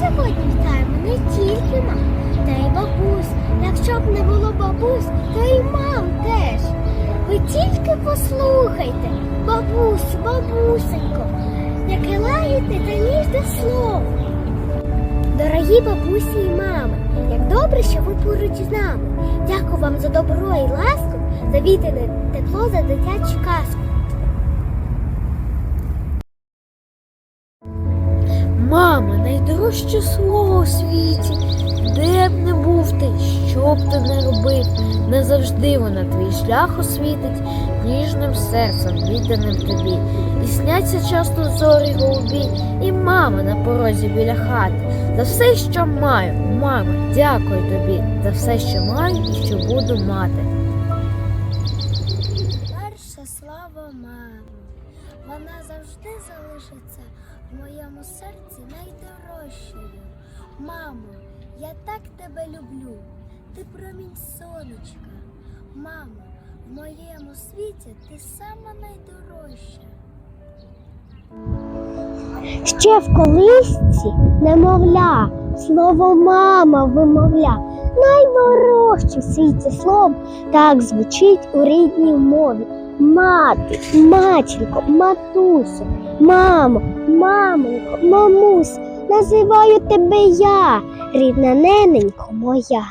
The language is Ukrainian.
сьогодні вітаємо не тільки мам, та й бабусь. Якщо б не було бабусь, то й мам теж. Ви тільки послухайте, бабусь, бабусенько, яке лаєте та ніжне слово. Дорогі бабусі і мами, як добре, що ви поруч з нами. Дякую вам за добро і ласку, за вітане тепло за дитячу казку. Мама, найдорожче слово у світі. Де б не був ти, що б ти не робив, не завжди вона твій шлях освітить ніжним серцем, відданим тобі. І сняться часто зорі голубі, і мама на порозі біля хати. За все, що маю, мама, дякую тобі, за все, що маю і що буду мати. Перша слава мамі. Вона завжди залишиться в моєму серці найдорожчою. Мамо, я так тебе люблю. Ти промінь сонечка. Мамо, в моєму світі ти сама найдорожча. Ще в колисці немовля, слово мама вимовля. Найдорожче в світі слово так звучить у рідній мові. Мати, матінко, матусю, мамо, мамонько, мамусь, називаю тебе я, рідна нененько моя.